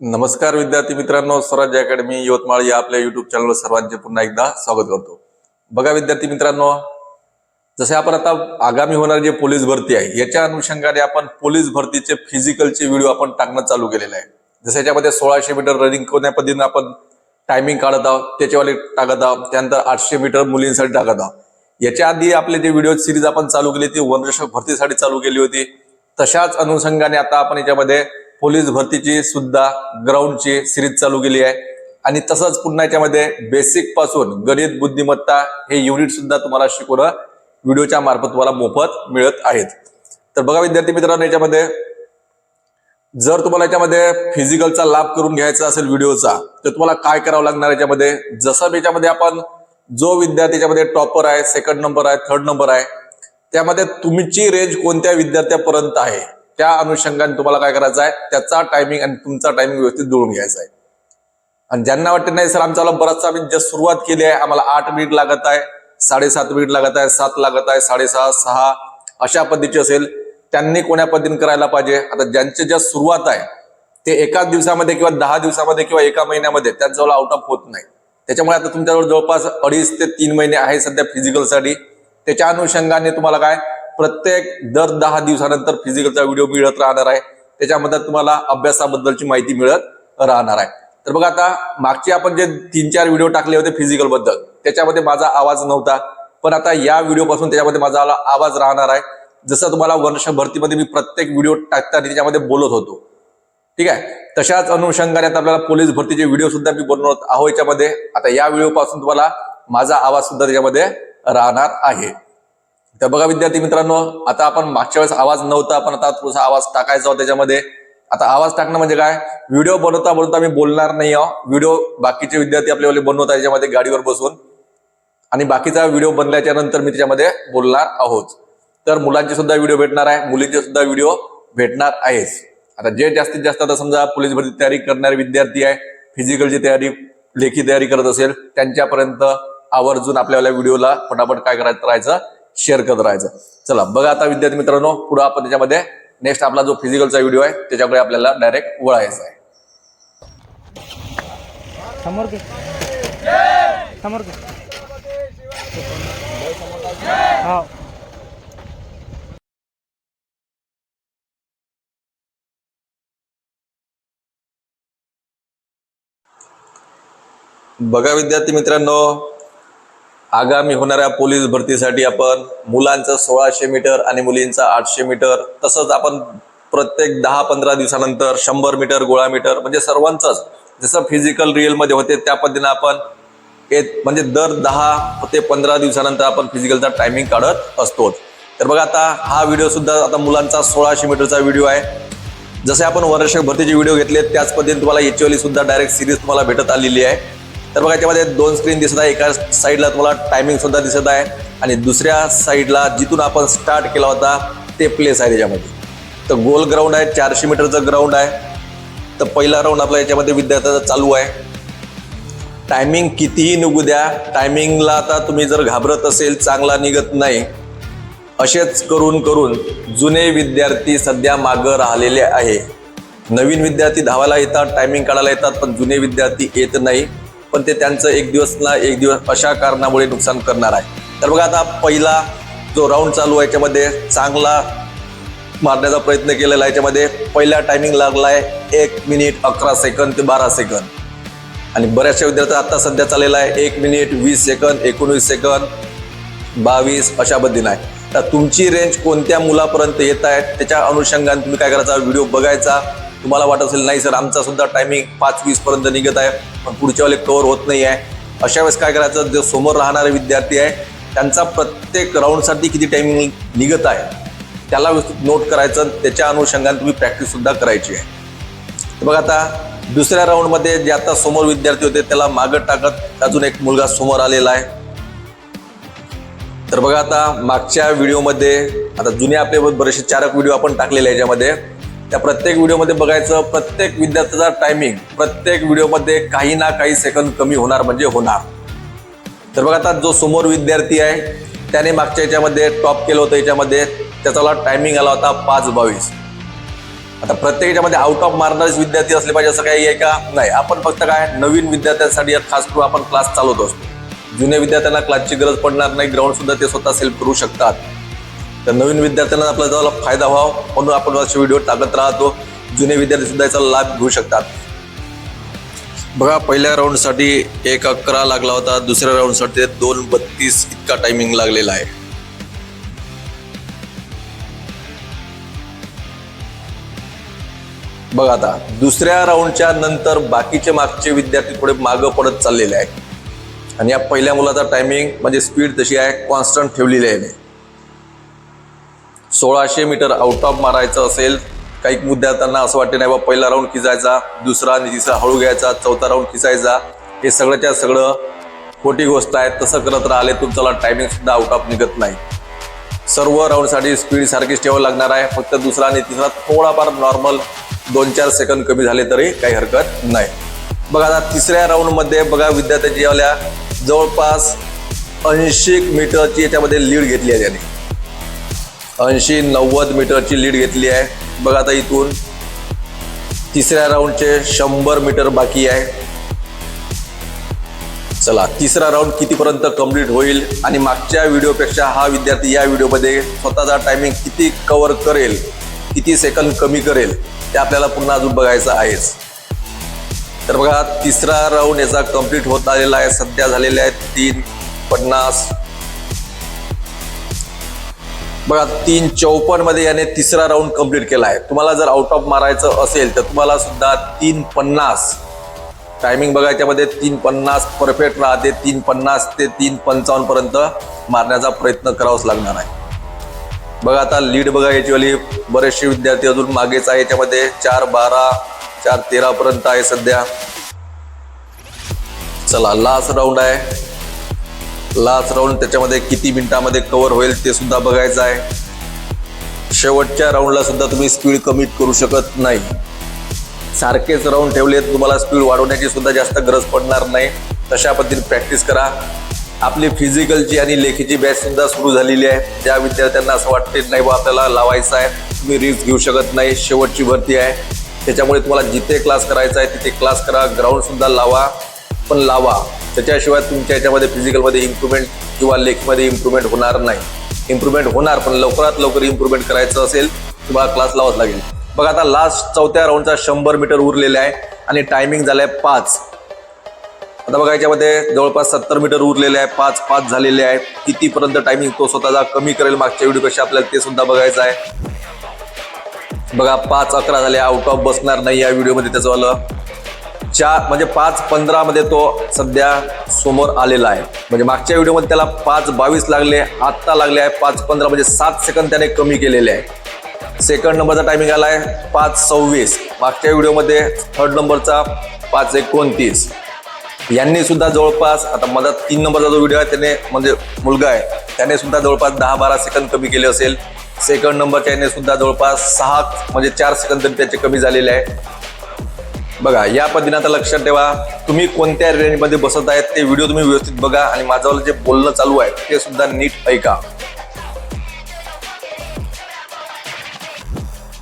नमस्कार विद्यार्थी मित्रांनो स्वराज अकॅडमी यवतमाळ या आपल्या युट्यूब चॅनलवर सर्वांचे पुन्हा एकदा स्वागत करतो. बघा विद्यार्थी मित्रांनो जसे आपण आता आगामी होणारी जे पोलीस भरती आहे याच्या अनुषंगाने आपण पोलीस भरतीचे फिजिकलचे व्हिडिओ आपण टाकणं चालू केलेले आहे. जसं याच्यामध्ये सोळाशे मीटर रनिंग कोण्या पद्धतीने आपण टायमिंग काढत आहोत त्याच्यावाले टाकत आहोत त्यानंतर आठशे मीटर मुलींसाठी टाकत आहोत. याच्या आधी आपले जे व्हिडिओ सिरीज आपण चालू केली ती वनरक्षक भरतीसाठी चालू केली होती तशाच अनुषंगाने आता आपण याच्यामध्ये पोलीस भरतीची सुद्धा ग्राउंडची सिरीज चालू केली आहे. आणि तसंच पुन्हा याच्यामध्ये बेसिकपासून गणित बुद्धिमत्ता हे युनिट सुद्धा तुम्हाला शिकवणं व्हिडिओच्या मार्फत तुम्हाला मोफत मिळत आहेत. तर बघा विद्यार्थी मित्रांनो याच्यामध्ये जर तुम्हाला याच्यामध्ये फिजिकलचा लाभ करून घ्यायचा असेल व्हिडिओचा तर तुम्हाला काय करावं लागणार याच्यामध्ये? जसं याच्यामध्ये आपण जो विद्यार्थी याच्यामध्ये टॉपर आहे सेकंड नंबर आहे थर्ड नंबर आहे त्यामध्ये तुमची रेंज कोणत्या विद्यार्थ्यापर्यंत आहे? त्या अनुषंगाने तुम्हाला काय करायचं आहे त्याचा टायमिंग आणि तुमचा टायमिंग व्यवस्थित जुळून घ्यायचा आहे. आणि ज्यांना वाटत नाही सर आमच्याला बराचसा आम्ही जस्ट सुरुवात केली आहे आम्हाला आठ मिनिट लागत आहे साडेसात मिनिट लागत आहे सात लागत आहे साडेसहा सहा अशा पद्धतीची असेल त्यांनी कोण्या पद्धतीने करायला पाहिजे? आता ज्यांची ज्या सुरुवात आहे ते एकाच दिवसामध्ये किंवा दहा दिवसामध्ये किंवा एका महिन्यामध्ये त्यांच्याजवळ आउट ऑफ होत नाही. त्याच्यामुळे आता तुमच्याजवळ जवळपास अडीच ते तीन महिने आहे सध्या फिजिकलसाठी त्याच्या अनुषंगाने तुम्हाला काय? प्रत्येक दर दहा दिवसानंतर फिजिकलचा व्हिडिओ मिळत राहणार आहे. त्याच्यामध्ये तुम्हाला अभ्यासाबद्दलची माहिती मिळत राहणार आहे. तर बघा आता मागचे आपण जे तीन चार व्हिडिओ टाकले होते फिजिकलबद्दल त्याच्यामध्ये माझा आवाज नव्हता. पण आता या व्हिडिओपासून त्याच्यामध्ये माझा आवाज राहणार आहे. जसं तुम्हाला वर्ष भरतीमध्ये मी प्रत्येक व्हिडिओ टाकताना त्याच्यामध्ये बोलत होतो. ठीक आहे? तशाच अनुषंगाने आता आपल्याला पोलीस भरतीचे व्हिडिओ सुद्धा मी बनवत आहो याच्यामध्ये. आता या व्हिडिओपासून तुम्हाला माझा आवाज सुद्धा त्याच्यामध्ये राहणार आहे. तर बघा विद्यार्थी मित्रांनो आता आपण मागच्या वेळेस आवाज नव्हता पण आता थोडासा आवाज टाकायचा होता त्याच्यामध्ये. आता आवाज टाकणं म्हणजे काय? व्हिडिओ बनवता बनवता मी बोलणार नाही आहो. व्हिडिओ बाकीचे विद्यार्थी आपल्यावाले बनवतात त्याच्यामध्ये गाडीवर बसून. आणि बाकीचा व्हिडिओ बनल्याच्या नंतर मी त्याच्यामध्ये बोलणार आहोत. तर मुलांचे सुद्धा व्हिडिओ भेटणार आहे मुलींचे सुद्धा व्हिडिओ भेटणार आहेच आता जे जास्तीत जास्त आता समजा पोलीस भरती तयारी करणारे विद्यार्थी आहे फिजिकलची तयारी लेखी तयारी करत असेल त्यांच्यापर्यंत आवर्जून आपल्याला व्हिडिओला फटाफट काय करायचं राहायचं शेअर करत राहायचं. चला बघा आता विद्यार्थी मित्रांनो पुढे आपण त्याच्यामध्ये नेक्स्ट आपला जो फिजिकलचा व्हिडिओ आहे त्याच्याकडे आपल्याला डायरेक्ट वळायचा आहे. समोर घे. समोर घे. हो. बघा विद्यार्थी मित्रांनो आगामी होणाऱ्या पोलीस भरतीसाठी आपण मुलांचं सोळाशे मीटर आणि मुलींचा आठशे मीटर तसंच आपण प्रत्येक दहा पंधरा दिवसानंतर शंभर मीटर गोळा मीटर म्हणजे सर्वांचंच जसं फिजिकल रिअलमध्ये होते त्या पद्धतीनं आपण एक म्हणजे दर दहा ते पंधरा दिवसानंतर आपण फिजिकलचा टायमिंग काढत असतो. तर बघा आता हा व्हिडिओ सुद्धा आता मुलांचा सोळाशे मीटरचा व्हिडिओ आहे. जसे आपण वर्षक भरतीचे व्हिडिओ घेतले त्याच पद्धतीने तुम्हाला एच सुद्धा डायरेक्ट सिरीज तुम्हाला भेटत आलेली आहे. तर बघा याच्यामध्ये दोन स्क्रीन दिसत आहे. एका साईडला तुम्हाला टायमिंग सुद्धा दिसत आहे आणि दुसऱ्या साईडला जिथून आपण स्टार्ट केला होता ते प्लेस आहे त्याच्यामध्ये. तर गोल ग्राउंड आहे चारशे मीटरचं ग्राउंड आहे. तर पहिला राऊंड आपला याच्यामध्ये विद्यार्थ्याचा चालू आहे. टायमिंग कितीही निघू द्या टायमिंगला आता तुम्ही जर घाबरत असेल चांगला निघत नाही असेच करून करून जुने विद्यार्थी सध्या मागं राहिलेले आहे. नवीन विद्यार्थी धावायला येतात टायमिंग काढायला येतात पण जुने विद्यार्थी येत नाही. पण ते त्यांचं एक दिवस ना एक दिवस अशा कारणामुळे नुकसान करणार आहे. तर बघा आता पहिला जो राऊंड चालू आहे याच्यामध्ये चांगला मारण्याचा प्रयत्न केलेला आहे याच्यामध्ये पहिला टायमिंग लागला आहे एक मिनिट अकरा सेकंद ते बारा सेकंद आणि बऱ्याचशा विद्यार्थी आता सध्या चाललेला आहे एक मिनिट वीस सेकंद एकोणवीस सेकंद बावीस अशा पद्धतीने आहे. तर तुमची रेंज कोणत्या मुलापर्यंत येत आहे त्याच्या अनुषंगाने तुम्ही काय करायचा? व्हिडिओ बघायचा तुम्हाला वाटत असेल नाही सर आमचा सुद्धा टायमिंग पाच वीस पर्यंत निघत आहे पण पुढच्या वेळेला कव्हर होत नाही आहे. अशा वेळेस काय करायचं जे समोर राहणारे विद्यार्थी आहे त्यांचा प्रत्येक राऊंडसाठी किती टायमिंग निघत आहे त्याला व्यवस्थित नोट करायचं त्याच्या अनुषंगाने तुम्ही प्रॅक्टिस सुद्धा करायची आहे. तर बघा आता दुसऱ्या राऊंडमध्ये जे आता समोर विद्यार्थी होते त्याला मागं टाकत अजून एक मुलगा समोर आलेला आहे. तर बघा आता मागच्या व्हिडिओमध्ये आता जुने आपले बरेचसे चारक व्हिडिओ आपण टाकलेले आहे याच्यामध्ये. त्या प्रत्येक व्हिडिओमध्ये बघायचं प्रत्येक विद्यार्थ्याचा टायमिंग प्रत्येक व्हिडिओमध्ये काही ना काही सेकंद कमी होणार म्हणजे होणार. तर बघा आता जो समोर विद्यार्थी आहे त्याने मागच्या याच्यामध्ये टॉप केलं होतं याच्यामध्ये त्याचा टायमिंग आला होता पाच बावीस. आता प्रत्येक याच्यामध्ये आउट ऑफ मारणारेच विद्यार्थी असले पाहिजे असं काही आहे का? नाही. आपण फक्त काय नवीन विद्यार्थ्यांसाठी खास करून आपण क्लास चालवत असतो. जुन्या विद्यार्थ्यांना क्लासची गरज पडणार नाही ग्राउंड सुद्धा ते स्वतः सेल्फ करू शकतात. तर नवीन विद्यार्थ्यांना आपला जवळ फायदा व्हावा म्हणून आपण असे व्हिडिओ टाकत राहतो. जुने विद्यार्थी सुद्धा याचा लाभ घेऊ शकतात. बघा पहिल्या राऊंडसाठी एक अकरा लागला होता दुसऱ्या राऊंडसाठी दोन बत्तीस इतका टायमिंग लागलेला आहे. बघा आता दुसऱ्या राऊंडच्या नंतर बाकीचे मागचे विद्यार्थी थोडे मागं पडत चाललेले आहेत. आणि या पहिल्या मुलाचा टायमिंग म्हणजे स्पीड तशी आहे कॉन्स्टंट ठेवलेली आहे. सोळाशे मीटर आउट ऑफ मारायचं असेल काही विद्यार्थ्यांना असं वाटते नाही बा पहिला राऊंड खिचायचा दुसरा आणि तिसरा हळू घ्यायचा चौथा राऊंड खिचायचा हे सगळ्याच्या सगळं खोटी गोष्ट आहे तसं करत राहिले तुमचा टायमिंग सुद्धा आउट ऑफ निघत नाही. सर्व राऊंडसाठी स्पीड सारखीच ठेवावं लागणार आहे फक्त दुसरा आणि तिसरा थोडाफार नॉर्मल दोन चार सेकंद कमी झाले तरी काही हरकत नाही. बघा आता तिसऱ्या राऊंडमध्ये बघा विद्यार्थ्याची जवळपास ऐंशी मीटरची याच्यामध्ये लीड घेतली आहे त्याने. ऐंशी नव्वद मीटरची लीड घेतली आहे. बघा आता इथून. तिसऱ्या राऊंडचे शंभर मीटर बाकी आहे. चला तिसरा राऊंड कितीपर्यंत कंप्लीट होईल आणि मागच्या व्हिडिओपेक्षा हा विद्यार्थी या व्हिडिओमध्ये स्वतःचा टायमिंग किती कवर करेल किती सेकंद कमी करेल ते आपल्याला पुन्हा अजून बघायचं आहेच. तर बघा तिसरा राऊंड याचा कंप्लीट होत आलेला आहे. सध्या झालेला आहेत तीन पन्नास. बघा तीन चौपन्नमध्ये याने तिसरा राऊंड कंप्लीट केला आहे. तुम्हाला जर आउट ऑफ मारायचं असेल तर तुम्हाला सुद्धा तीन पन्नास. टायमिंग बघा याच्यामध्ये तीन पन्नास परफेक्ट राहते तीन पन्नास ते तीन पंचावन्न पर्यंत मारण्याचा प्रयत्न करावाच लागणार आहे. बघा आता लीड बघा याचीवाली बरेचसे विद्यार्थी अजून मागेच आहे. याच्यामध्ये चार बारा चार तेरा पर्यंत आहे सध्या. चला लास्ट राऊंड आहे. लाच राऊंड त्याच्यामध्ये किती मिनिटामध्ये कव्हर होईल ते सुद्धा बघायचं आहे. शेवटच्या राऊंडला सुद्धा तुम्ही स्पीड कमी करू शकत नाही. सारखेच राऊंड ठेवले तर तुम्हाला स्पीड वाढवण्याची सुद्धा जास्त गरज पडणार नाही. तशा पद्धतीने प्रॅक्टिस करा. आपली फिजिकलची आणि लेखीची बॅच सुद्धा सुरू झालेली आहे. ज्या विद्यार्थ्यांना असं वाटते नाही बा आपल्याला लावायचं आहे. तुम्ही रिस्क घेऊ शकत नाही. शेवटची भरती आहे. त्याच्यामुळे तुम्हाला जिथे क्लास करायचा आहे तिथे क्लास करा. ग्राउंड सुद्धा लावा. पण लावा. त्याच्याशिवाय तुमच्या याच्यामध्ये फिजिकलमध्ये इम्प्रुव्हमेंट किंवा लेखमध्ये इम्प्रुव्हमेंट होणार नाही. इम्प्रुव्हमेंट होणार पण लवकरात लवकर इम्प्रुव्हमेंट करायचं असेल तुम्हाला क्लास लावाच लागेल. बघा आता लास्ट चौथ्या राऊंडचा शंभर मीटर उरलेला आहे आणि टायमिंग झालाय पाच. आता बघा याच्यामध्ये जवळपास सत्तर मीटर उरलेले आहे पाच पाच झालेले आहे. कितीपर्यंत टायमिंग तो स्वतःचा कमी करेल मागच्या व्हिडिओ व्हिडिओपेक्षा आपल्याला ते सुद्धा बघायचं आहे. बघा पाच अकरा झाले आउट ऑफ बसणार नाही या व्हिडिओमध्ये त्याचं वालं. चार म्हणजे पाच पंधरामध्ये तो सध्या समोर आलेला आहे. म्हणजे मागच्या व्हिडिओमध्ये त्याला पाच बावीस लागले आत्ता लागले आहे पाच पंधरा म्हणजे सात सेकंद त्याने कमी केलेले आहे. सेकंड नंबरचा टायमिंग आला आहे पाच सव्वीस. मागच्या व्हिडिओमध्ये थर्ड नंबरचा पाच एकोणतीस. यांनी सुद्धा जवळपास आता माझा तीन नंबरचा जो व्हिडिओ आहे त्याने म्हणजे मुलगा आहे त्याने सुद्धा जवळपास दहा बारा सेकंद कमी केले असेल. सेकंड नंबरच्या याने सुद्धा जवळपास सहा म्हणजे चार सेकंद तरी त्याचे कमी झालेले आहे. बघा या पद्धतीने आता लक्षात ठेवा तुम्ही कोणत्या रेंजमध्ये बसत आहेत ते व्हिडिओ तुम्ही व्यवस्थित बघा आणि माझ्यावर जे बोलणं चालू आहे ते सुद्धा नीट ऐका.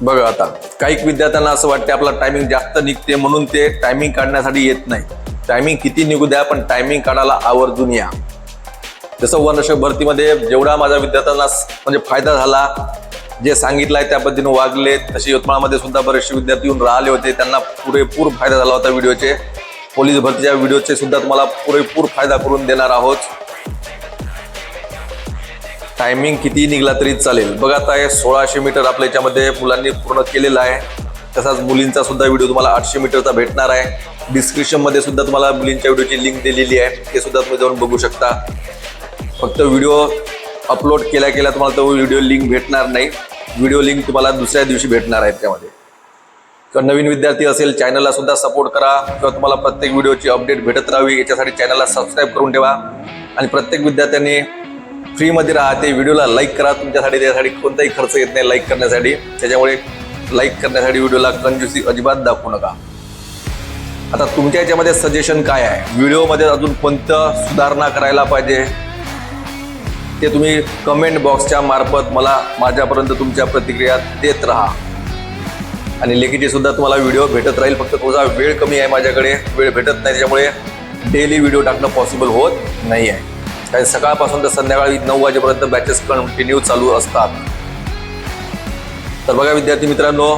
बघा आता काही विद्यार्थ्यांना असं वाटते आपला टायमिंग जास्त निघते म्हणून ते टायमिंग काढण्यासाठी येत नाही. टायमिंग किती निघू द्या पण टायमिंग काढायला आवर्जून या. जसं वर्षक भरतीमध्ये जेवढा माझ्या विद्यार्थ्यांना म्हणजे फायदा झाला जे सांगितलं आहे त्या पद्धतीने वागले तसे यवतमाळमध्ये सुद्धा बरेचसे विद्यार्थी येऊन राहिले होते. त्यांना पुरेपूर फायदा झाला होता व्हिडिओचे. पोलीस भरतीच्या व्हिडिओचे सुद्धा तुम्हाला पुरेपूर फायदा करून देणार आहोत. टायमिंग किती निघला तरी चालेल. बघा आता हे सोळाशे मीटर आपल्या याच्यामध्ये मुलांनी पूर्ण केलेला आहे. तसाच मुलींचा सुद्धा व्हिडिओ तुम्हाला आठशे मीटरचा भेटणार आहे. डिस्क्रिप्शनमध्ये सुद्धा तुम्हाला मुलींच्या व्हिडिओची लिंक दिलेली आहे. ते सुद्धा तुम्ही जाऊन बघू शकता. फक्त व्हिडिओ अपलोड केल्या केल्या तुम्हाला तो व्हिडिओ लिंक भेटणार नाही. व्हिडिओ लिंक तुम्हाला दुसऱ्या दिवशी भेटणार आहेत त्यामध्ये. किंवा नवीन विद्यार्थी असेल चॅनलला सुद्धा सपोर्ट करा. किंवा तुम्हाला प्रत्येक व्हिडिओची अपडेट भेटत राहावी याच्यासाठी चॅनलला सबस्क्राईब करून ठेवा. आणि प्रत्येक विद्यार्थ्यांनी फ्रीमध्ये राहते व्हिडिओला लाईक करा. तुमच्यासाठी त्यासाठी कोणताही खर्च येत नाही लाईक करण्यासाठी. त्याच्यामुळे लाईक करण्यासाठी व्हिडिओला कंजूसी अजिबात दाखवू नका. आता तुमच्या याच्यामध्ये सजेशन काय आहे? व्हिडिओमध्ये अजून कोणतं सुधारणा करायला पाहिजे? ते तुम्ही कमेंट बॉक्सच्या मार्फत मला माझ्यापर्यंत तुमच्या प्रतिक्रिया देत राहा. आणि लेखीचे सुद्धा तुम्हाला व्हिडिओ भेटत राहील. फक्त तुझा वेळ कमी आहे माझ्याकडे. वेळ भेटत नाही त्याच्यामुळे डेली व्हिडिओ टाकणं पॉसिबल होत नाही आहे कारण सकाळपासून तर संध्याकाळी नऊ वाजेपर्यंत बॅचेस कंटिन्यू चालू असतात. तर बघा विद्यार्थी मित्रांनो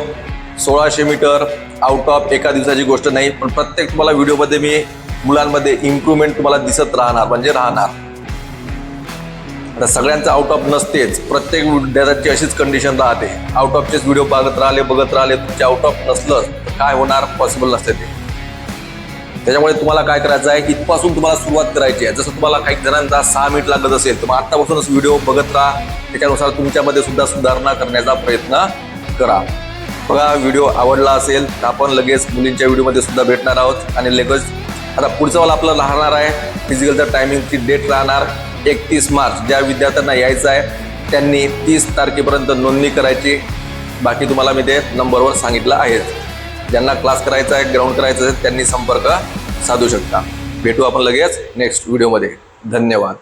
सोळाशे मीटर आउट ऑफ एका दिवसाची गोष्ट नाही पण प्रत्येक तुम्हाला व्हिडिओमध्ये मी मुलांमध्ये इम्प्रूव्हमेंट तुम्हाला दिसत राहणार म्हणजे राहणार. आता सगळ्यांचं आउट ऑफ नसतेच. प्रत्येक विद्यार्थ्याची अशीच कंडिशन राहते. आउट ऑफचेच व्हिडिओ बघत राहिले बघत राहिले तुमचे आउट ऑफ नसलं तर काय होणार? पॉसिबल नसते ते. त्याच्यामुळे तुम्हाला काय करायचं आहे? इथपासून तुम्हाला सुरुवात करायची आहे. जसं तुम्हाला काही जणांचा सहा मिनिट लागत असेल तर मग आत्तापासूनच व्हिडिओ बघत राहा. त्याच्यानुसार तुमच्यामध्ये सुद्धा सुधारणा करण्याचा प्रयत्न करा. बघा व्हिडिओ आवडला असेल तर आपण लगेच मुलींच्या व्हिडिओमध्ये सुद्धा भेटणार आहोत. आणि लगेच आता पुढचं वाला आपलं राहणार आहे. फिजिकलचं टायमिंगची डेट राहणार. एकतीस मार्च ज्या विद्यार्थ्यांना यायचं आहे त्यांनी तीस तारखेपर्यंत नोंदणी करायची. बाकी तुम्हाला मी ते नंबरवर सांगितलं आहेच ज्यांना क्लास करायचा आहे ग्राउंड करायचं आहे त्यांनी संपर्क साधू शकता. भेटू आपण लगेच नेक्स्ट व्हिडिओमध्ये धन्यवाद.